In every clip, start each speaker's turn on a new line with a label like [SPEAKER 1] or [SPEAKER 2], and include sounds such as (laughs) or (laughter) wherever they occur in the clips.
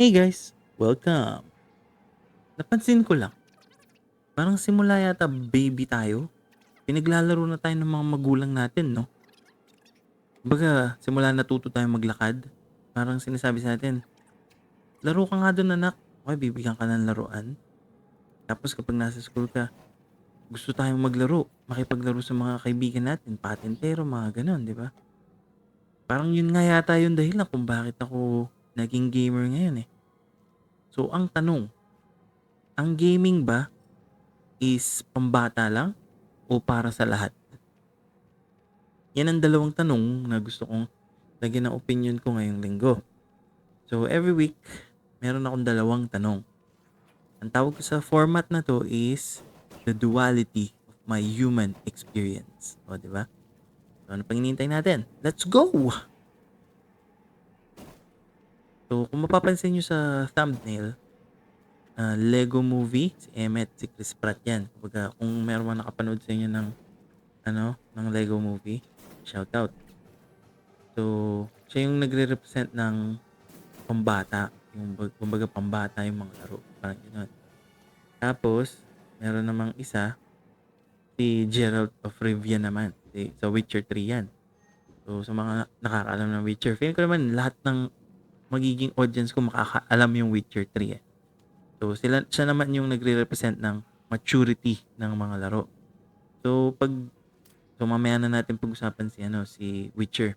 [SPEAKER 1] Hey guys, welcome. Napansin ko lang, parang simula yata baby tayo, pinaglalaro na tayo ng mga magulang natin, no? Kumbaga, simula natuto tayo maglakad, parang sinasabi sa atin, laro ka nga doon anak, okay, bibigyan ka ng laruan. Tapos kapag nasa school ka, gusto tayong maglaro, makipaglaro sa mga kaibigan natin, patintero, mga ganon, di ba? Parang yun nga yata yung dahilan kung bakit ako naging gamer ngayon eh. So, ang tanong, ang gaming ba is pambata lang o para sa lahat? Yan ang dalawang tanong na gusto kong lagyan ng opinion ko ngayong linggo. So, every week, meron akong dalawang tanong. Ang tawag ko sa format na to is the duality of my human experience. O, di ba? So, ano pang hinihintay natin? Let's go! So, kung mapapansin nyo sa thumbnail, ah, Lego movie, si Emmet, si Chris Pratt yan. Kumbaga, kung meron man nakapanood sa inyo ng, ano, ng Lego movie, shout out. So, siya yung nagre-represent ng pambata. Yung, bag- kumbaga, pambata yung mga laro. Parang yun. Tapos, meron namang isa, si Gerald of Rivia naman. Si, sa Witcher 3 yan. So, sa mga nakakaalam ng Witcher, feeling ko naman lahat ng magiging audience ko makakaalam yung Witcher 3 eh. So, sila, siya naman yung nagre-represent ng maturity ng mga laro. So, pag so mamaya na natin pag-usapan si ano si Witcher,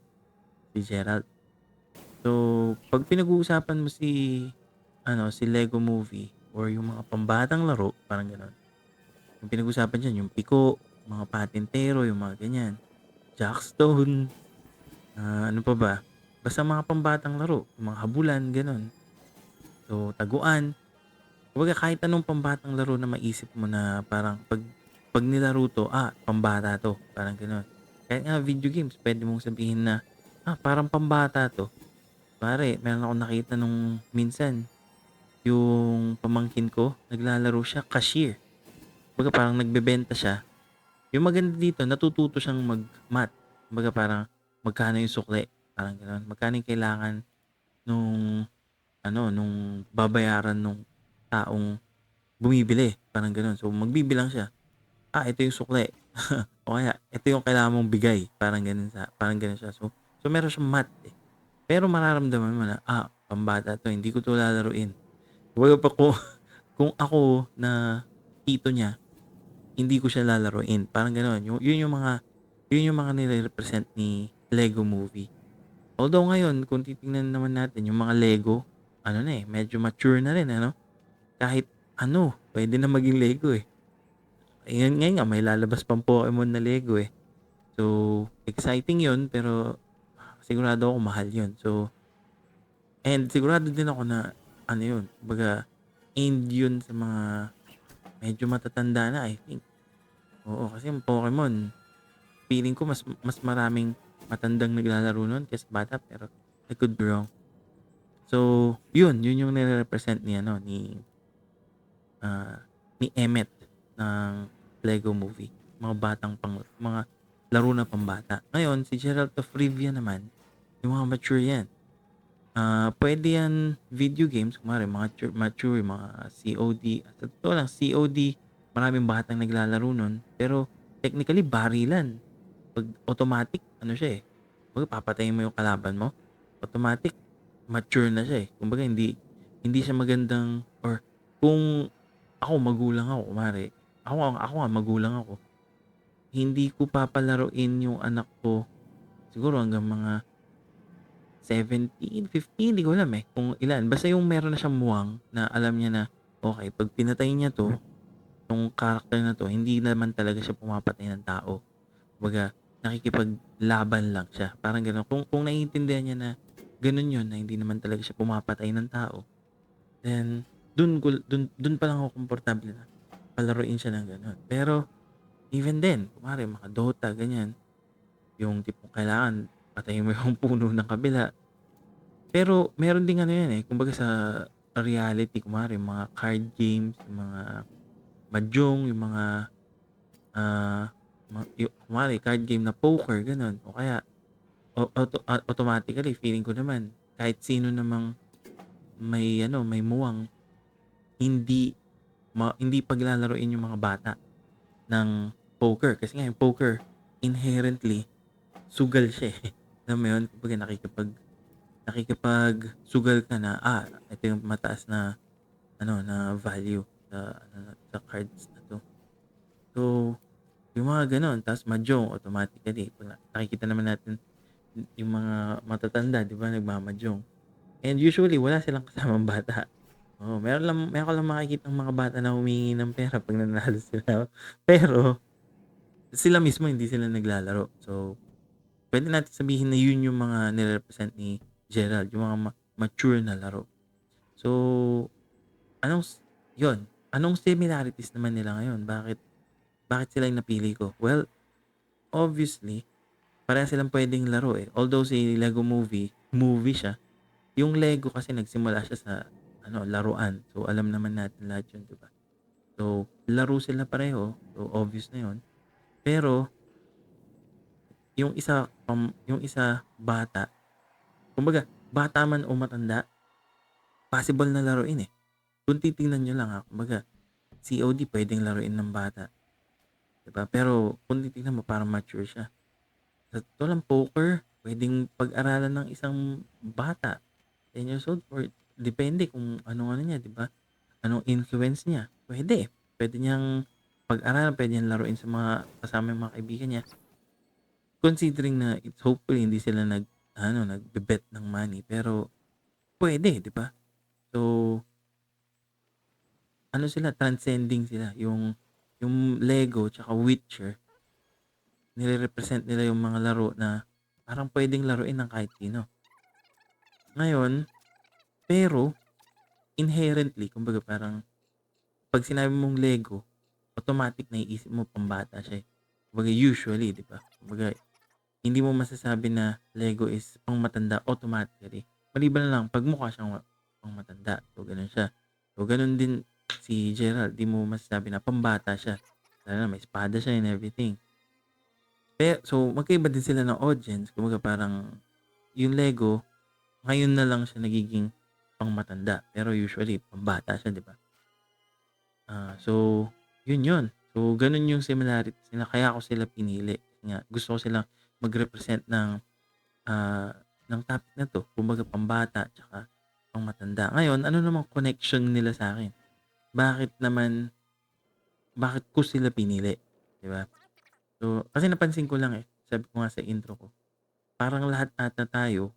[SPEAKER 1] si Gerald. So, pag pinag-uusapan mo si ano si Lego Movie or yung mga pambatang laro, parang gano'n. Yung pinag-usapan diyan, yung Pico, mga patintero, yung mga ganyan. Jackstone, ah, ano pa ba? Basta mga pambatang laro, mga habulan, ganun. So, taguan. Kumbaga kahit anong pambatang laro na maisip mo na parang pag pag nilaro to, ah, pambata to. Parang ganun. Kahit nga video games, pwede mong sabihin na, ah, parang pambata to. Pare, meron ako nakita nung minsan, yung pamangkin ko, naglalaro siya, cashier. Kumbaga parang nagbebenta siya. Yung maganda dito, natututo siyang mag-mat. Kumbaga parang magkano yung sukle. Parang gano'n. Magkano kailangan nung ano, nung babayaran nung taong bumibili. Parang gano'n. So, magbibilang siya. Ah, ito yung sukle. (laughs) o kaya, ito yung kailangan mong bigay. Parang gano'n sa, parang gano'n siya. So, so meron siyang mat eh. Pero mararamdaman mo na, ah, pambata to, hindi ko to lalaruin. Kumbaga pa ko, (laughs) kung ako na tito niya, hindi ko siya lalaruin. Parang gano'n. Yun, yun yung mga, yun yung mga nire-represent ni Lego movie. Although ngayon, kung titingnan naman natin, yung mga Lego, ano na eh, medyo mature na rin, ano? Kahit ano, pwede na maging Lego eh. Ngayon, ngayon nga, may lalabas pang Pokemon na Lego eh. So, exciting yun, pero sigurado ako mahal yun. So, and sigurado din ako na, ano yun, baga, aimed yun sa mga medyo matatanda na, I think. Oo, kasi yung Pokemon, feeling ko mas mas maraming matandang naglalaro nun kaysa bata pero I could be wrong. So, yun, yun yung nire-represent ni ano ni ah, ni Emmet ng Lego Movie. Mga batang pang mga laro na pambata. Ngayon, si Gerald of Rivia naman, yung mga mature yan. Ah, pwede yan video games, kumari mga mature, mature mga COD. Sa totoo lang, COD, maraming batang naglalaro nun. Pero, technically, barilan. Pag automatic, ano siya eh. Kumbaga, papatayin mo yung kalaban mo. Automatic, mature na siya eh. Kumbaga, hindi, hindi siya magandang, or kung ako magulang ako, kumari, ako, ako nga magulang ako, hindi ko papalaruin yung anak ko, siguro hanggang mga 17, 15, hindi ko alam eh, kung ilan. Basta yung meron na siyang muwang na alam niya na, okay, pag pinatay niya to, yung karakter na to, hindi naman talaga siya pumapatay ng tao. Kumbaga, nakikipaglaban lang siya. Parang gano'n. Kung, kung naiintindihan niya na gano'n yun, na hindi naman talaga siya pumapatay ng tao, then, dun, dun, dun pa lang ako komportable na palaruin siya ng gano'n. Pero, even then, kumari, mga Dota, ganyan, yung tipong kailangan, patayin mo (laughs) yung puno ng kabila. Pero, meron din ano yan eh, kumbaga sa reality, kumari, mga card games, mga mahjong, yung mga yung, kumari, card game na poker, ganun. O kaya, auto- automatically, feeling ko naman, kahit sino namang may ano, may muwang hindi ma hindi paglalaruin yung mga bata ng poker. Kasi nga yung poker, inherently, sugal siya eh. (laughs) Alam mo yun? Kumbaga nakikipag nakikipagsugal ka na, ah, ito yung mataas na ano na value sa ano sa cards na to. So, yung mga ganun, tapos mahjong automatically. Pag na- nakikita naman natin yung mga matatanda, di ba, nagmamahjong. And usually, wala silang kasamang bata. Oh, meron lang, meron ka lang makikita ng mga bata na humingi ng pera pag nanalo sila. (laughs) Pero, sila mismo hindi sila naglalaro. So, pwede natin sabihin na yun yung mga nire-represent ni Gerald, yung mga ma- mature na laro. So, anong, yun, anong similarities naman nila ngayon? Bakit, bakit sila yung napili ko? Well, obviously, pareha silang pwedeng laro eh. Although si Lego Movie, movie siya, yung Lego kasi nagsimula siya sa ano, laruan. So, alam naman natin lahat yun, di ba? So, laro sila pareho. So, obvious na yun. Pero, yung isa, pam- yung isa bata, kumbaga, bata man o matanda, possible na laruin eh. Kung titingnan nyo lang ha, kumbaga, COD pwedeng laruin ng bata. Diba? Pero, kung titingnan mo, parang mature siya. Sa totoo lang, poker, pwedeng pag-aralan ng isang bata. 10 years old, or depende kung anong ano niya, di ba? Anong influence niya. Pwede. Pwede niyang pag-aralan, pwede niyang laruin sa mga kasama yung mga kaibigan niya. Considering na it's hopefully hindi sila nag ano, nagbe-bet ng money, pero pwede, di ba? So, ano sila, transcending sila. Yung, yung Lego tsaka Witcher, nire-represent nila yung mga laro na parang pwedeng laruin ng kahit sino. Ngayon, pero, inherently, kumbaga parang, pag sinabi mong Lego, automatic na iisip mo pambata siya eh. Kumbaga usually, di ba? Kumbaga, hindi mo masasabi na Lego is pang matanda automatically. Maliban lang, pag mukha siyang pang matanda. So, ganun siya. So, ganun din si Gerald. Di mo masasabi na pambata siya. Lalo na may espada siya and everything. Pero, so, magkaiba din sila ng audience. Kumbaga parang, yung Lego, ngayon na lang siya nagiging pang matanda. Pero usually, pambata siya, di ba? Ah, so, yun yun. So, ganun yung similarities nila. Kaya ako sila pinili. Nga, gusto ko silang mag-represent ng ah, ng topic na to. Kumbaga, pambata, tsaka pang matanda. Ngayon, ano namang connection nila sa akin? Bakit naman, bakit ko sila pinili? Di ba? So, kasi napansin ko lang eh. Sabi ko nga sa intro ko. Parang lahat ata tayo,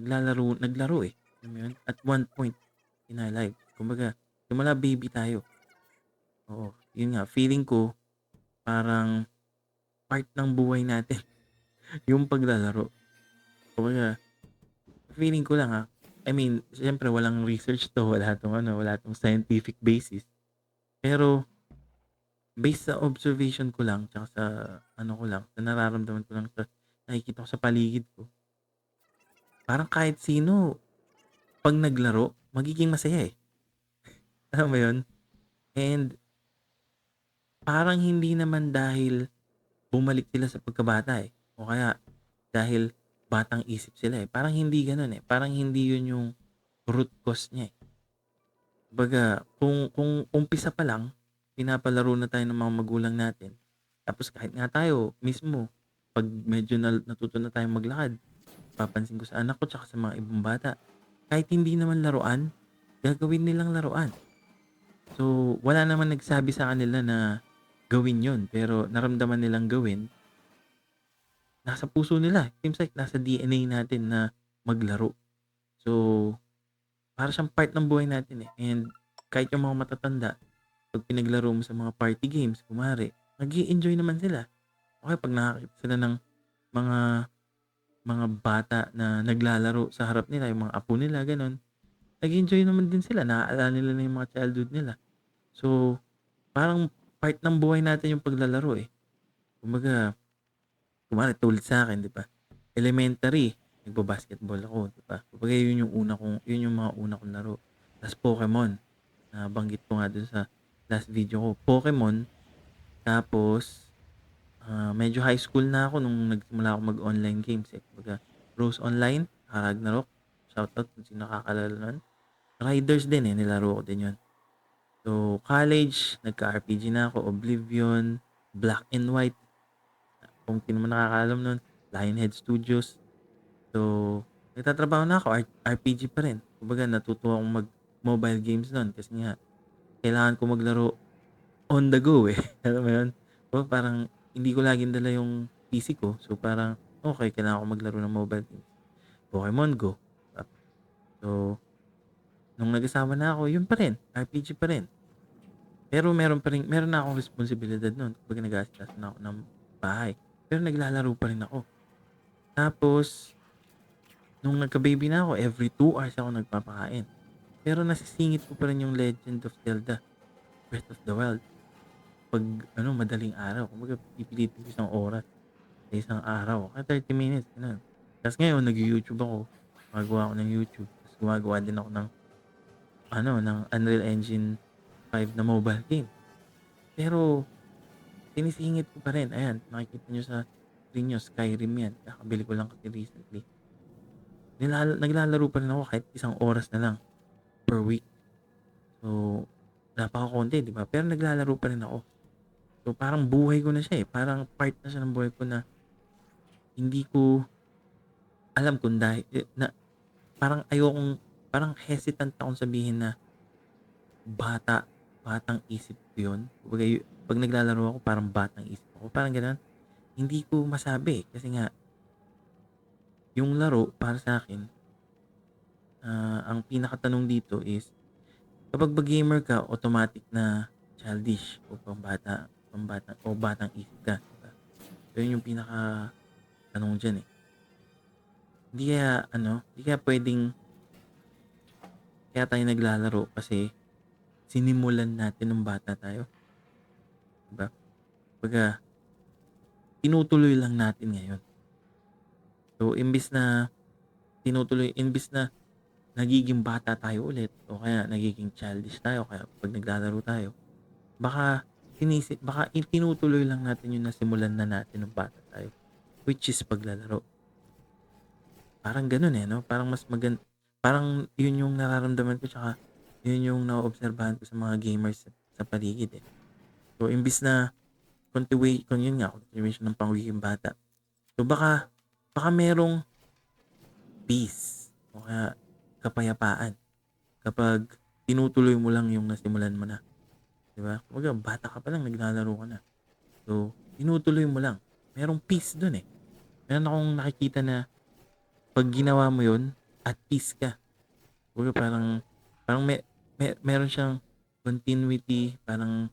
[SPEAKER 1] naglalaro, naglaro eh. Alam mo yun? At one point in our life. Kumbaga, simula baby tayo. Oo. Yun nga, feeling ko, parang part ng buhay natin. (laughs) yung paglalaro. Kumbaga, feeling ko lang ha. I mean, syempre walang research to, (laughs) wala tong ano, wala tong scientific basis. Pero based sa observation ko lang, tsaka sa ano ko lang, sa nararamdaman ko lang sa nakikita ko sa paligid ko. Parang kahit sino pag naglaro, magiging masaya eh. (laughs) Alam mo 'yun? And parang hindi naman dahil bumalik sila sa pagkabata eh. O kaya dahil batang isip sila eh. Parang hindi ganun eh. Parang hindi yun yung root cause niya eh. Baga, kung, kung umpisa pa lang, pinapalaro na tayo ng mga magulang natin. Tapos kahit nga tayo mismo, pag medyo na, natuto na tayong maglakad, papansin ko sa anak ko tsaka sa mga ibang bata, kahit hindi naman laruan, gagawin nilang laruan. So, wala naman nagsabi sa kanila na gawin yon pero naramdaman nilang gawin, nasa puso nila. Seems like nasa DNA natin na maglaro. So, para siyang part ng buhay natin eh. And kahit yung mga matatanda, pag pinaglaro mo sa mga party games, kumari, nag enjoy naman sila. Okay, pag nakakita sila ng mga mga bata na naglalaro sa harap nila, yung mga apo nila, ganun, nag enjoy naman din sila. Naaalala nila na yung mga childhood nila. So, parang part ng buhay natin yung paglalaro eh. Kumbaga, kumari tulad sa akin, di ba? Elementary, nagbo-basketball ako, di ba? Kumbaga yun yung una kong, yun yung mga una kong laro. Tapos Pokemon, na banggit ko nga dun sa last video ko. Pokemon, tapos, ah, medyo high school na ako nung nagsimula ako mag-online games eh. Kumbaga, Rose Online, ah, Ragnarok, shoutout kung sino nakakalala nun. Riders din, eh, nilaro ko din 'yun. So, college nagka-RPG na ako, Oblivion, Black and White. Kung sino man nakakaalam nun, Lionhead Studios. So, nagtatrabaho na ako, RPG pa rin. Kumbaga natuto akong mag-mobile games nun kasi nga kailangan ko maglaro on the go, eh, (laughs) alam mo 'yun? So, parang hindi ko laging dala yung PC ko, so parang okey kailangan ko maglaro ng mobile games. Pokemon Go, so, nung nag-asawa na ako, 'yun pa rin, RPG pa rin. Pero meron pa rin meron na akong responsibilidad nun, kumbaga nag-aasikaso na ako ng bahay, pero naglalaro pa rin ako. Tapos, nung nagka-baby na ako, every 2 hours ako nagpapakain. Pero nasisingit ko pa rin yung Legend of Zelda, Breath of the Wild. 'Pag ano, madaling araw, kumbaga pipilitin ko isang oras sa isang araw, kaya 30 minutes, gano'n. Ta's ngayon nag-you-YouTube ako, gumagawa ako ng YouTube, ta's gumagawa din ako ng ano, ng Unreal Engine 5 na mobile game. Pero sinisingit ko pa rin, ayan makikita niyo sa screen niyo Skyrim 'yan, kakabili ko lang kasi recently. Nilala naglalaro pa rin ako kahit isang oras na lang per week. So, napakakonti 'di ba, pero naglalaro pa rin ako. So, parang buhay ko na siya, eh, parang part na siya ng buhay ko na hindi ko alam kung dahi eh, na parang ayokong parang hesitant akong sabihin na bata, batang isip ko 'yun. Kumbaga 'pag naglalaro ako parang batang isip ako, parang gano'n. Hindi ko masabi, kasi nga yung laro para sa'kin, ah, ang pinakatanong dito is kapag ba gamer ka automatic na childish o pambata pambata o batang isip ka, 'di ba? Yun yung pinakatanong diyan, eh. Hindi kaya ano, hindi kaya puwedeng kaya tayo naglalaro kasi sinimulan natin nung bata tayo. 'Di ba? Kumbaga tinutuloy lang natin ngayon. So, imbes na tinutuloy imbes na nagiging bata tayo ulit o kaya nagiging childish tayo kaya 'pag naglalaro tayo, baka sinisip baka itinutuloy lang natin yung nasimulan na natin nung bata tayo, which is paglalaro. Parang gano'n, eh, 'no? Parang mas magan parang yun yung nararamdaman ko tsaka yun yung naoobserbahan ko sa mga gamers sa paligid, eh. So, imbes na continua kung yun nga, continuation ng pagiging bata. So, baka baka merong peace o kaya kapayapaan kapag tinutuloy mo lang yung nasimulan mo na, 'di ba? Kumbaga bata ka pa lang naglalaro ka na. So, tinutuloy mo lang. Merong peace dun, eh. Meron akong nakikita na 'pag ginawa mo yun, at peace ka. Kumbaga parang parang me me meron siyang continuity, parang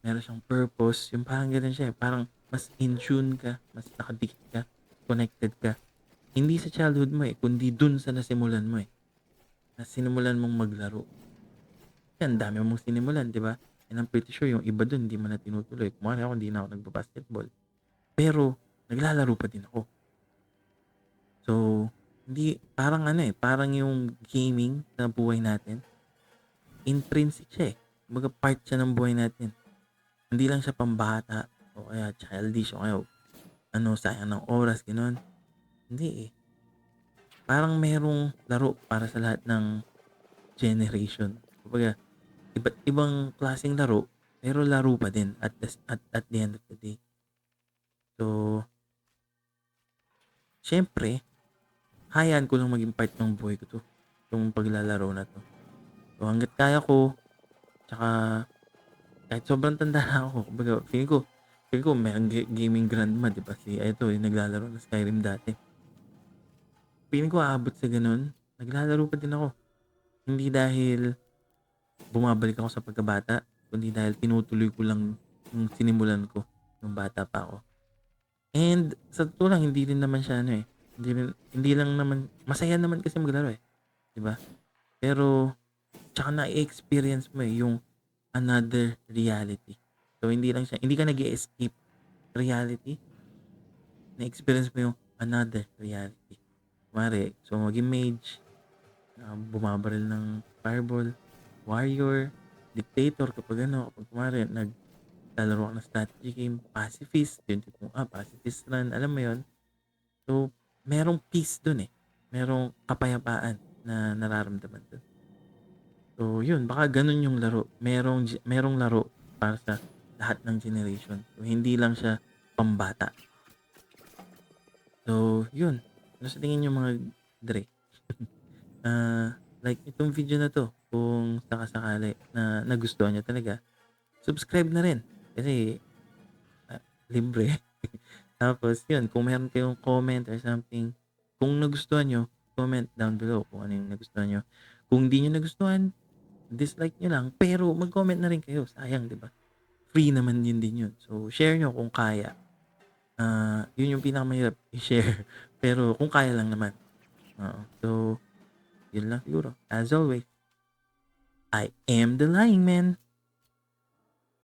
[SPEAKER 1] meron siyang purpose, yung parang gano'n siya, eh, parang mas in tune ka, mas nakadikit ka, connected ka. Hindi sa childhood mo, eh, kundi dun sa nasimulan mo, eh, na sinimulan mong maglaro. Ang dami mong sinimulan, 'di ba? And I'm pretty sure yung iba dun hindi mo na tinutuloy. Kunwari ako hindi na ako nagba-basketball, pero naglalaro pa din ako. So, hindi parang ano, eh, parang yung gaming sa buhay natin, intrinsic siya, eh. Kumbaga part siya ng buhay natin. Hindi lang siya pambata o kaya childish o kaya ano, sayang ng oras, gano'n. Hindi, eh. Parang merong laro para sa lahat ng generation. Kumbaga, iba't ibang klaseng laro, pero laro pa din at the at at the end of the day. So siyempre, hayaan ko lang maging part ng buhay ko 'to, yung paglalaro na 'to. So, hangga't kaya ko, tsaka kahit sobrang tanda na ako, kumbaga feeling ko feeling ko merong ga gaming grandma, 'di ba, si eto yung naglalaro ng Skyrim dati. Feeling ko aabot sa gano'n, naglalaro pa din ako. Hindi dahil bumabalik ako sa pagkabata, kundi dahil tinutuloy ko lang yung sinimulan ko nung bata pa ako. And sa totoo lang hindi rin naman siya ano, eh, hindi rin hindi lang naman masaya naman kasi maglaro, eh, ba? Pero tsaka na-e-experience mo, eh, yung another reality. So, hindi lang siya hindi ka nag-e-escape reality, na-experience mo yung another reality. Kunwari gusto mo maging mage, ah, bumabaril ng fireball, warrior, dictator kapag ano, kapag kunwari naglalaro ng strategy game, pacifist, yung tipong, ah, pacifist run, alam mo yun? So, merong peace dun, eh. Merong kapayapaan na nararamdaman dun. So, yun baka ganun yung laro. Merong merong laro para sa lahat ng generation. So, hindi lang siya pambata. So, yun. Ano sa tingin niyo mga Dre? (laughs) Ah, like itong video na 'to kung saka-sakali na nagustuhan niyo talaga, subscribe na rin kasi, ah, libre. (laughs) Tapos yun, kung meron kayong comment or something, kung nagustuhan niyo, comment down below kung ano yung nagustuhan niyo. Kung di niyo nagustuhan, dislike niyo lang, pero mag-comment na rin kayo, sayang 'di ba? Free naman yun din yun. So, share niyo kung kaya. Ah, yun yung pinakamahirap (laughs) i-share, pero kung kaya lang naman. Oo. So, yun lang siguro. As always, I am the Lying Man.